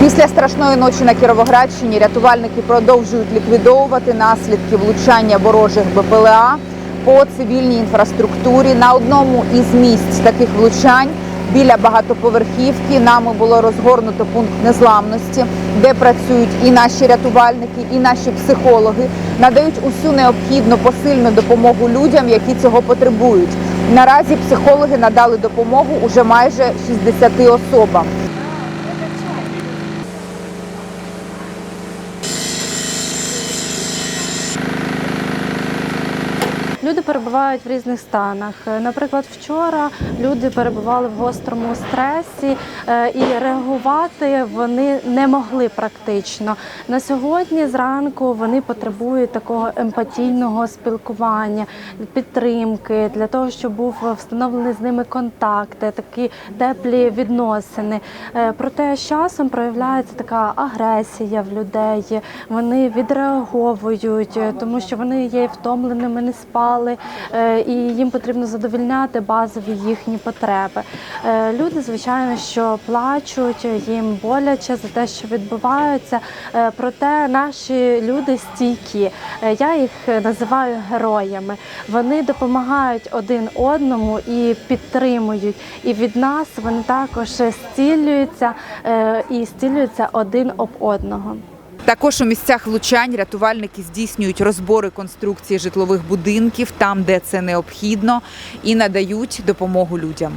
Після страшної ночі на Кіровоградщині рятувальники продовжують ліквідовувати наслідки влучання ворожих БПЛА по цивільній інфраструктурі. На одному із місць таких влучань біля багатоповерхівки нами було розгорнуто пункт незламності, де працюють і наші рятувальники, і наші психологи, надають усю необхідну посильну допомогу людям, які цього потребують. Наразі психологи надали допомогу уже майже 60 особам. Люди перебувають в різних станах. Е, Наприклад, вчора люди перебували в гострому стресі е, і реагувати вони не могли практично. На сьогодні зранку вони потребують такого емпатійного спілкування, підтримки для того, щоб був встановлений з ними контакт, такі теплі відносини. Е, Проте з часом проявляється така агресія в людей. Вони відреаговують, е, тому що вони є втомленими, не спали, е, і їм потрібно задовільняти базові їхні потреби. Е, Люди, звичайно, що плачуть, їм боляче за те, що відбувається. Е, Проте наші люди стійкі. Я їх називаю героями. Вони допомагають один одному і підтримують. І від нас вони також зцілюються е, і зцілюються один об одного. Також у місцях влучань рятувальники здійснюють розбори конструкції житлових будинків там, де це необхідно, і надають допомогу людям.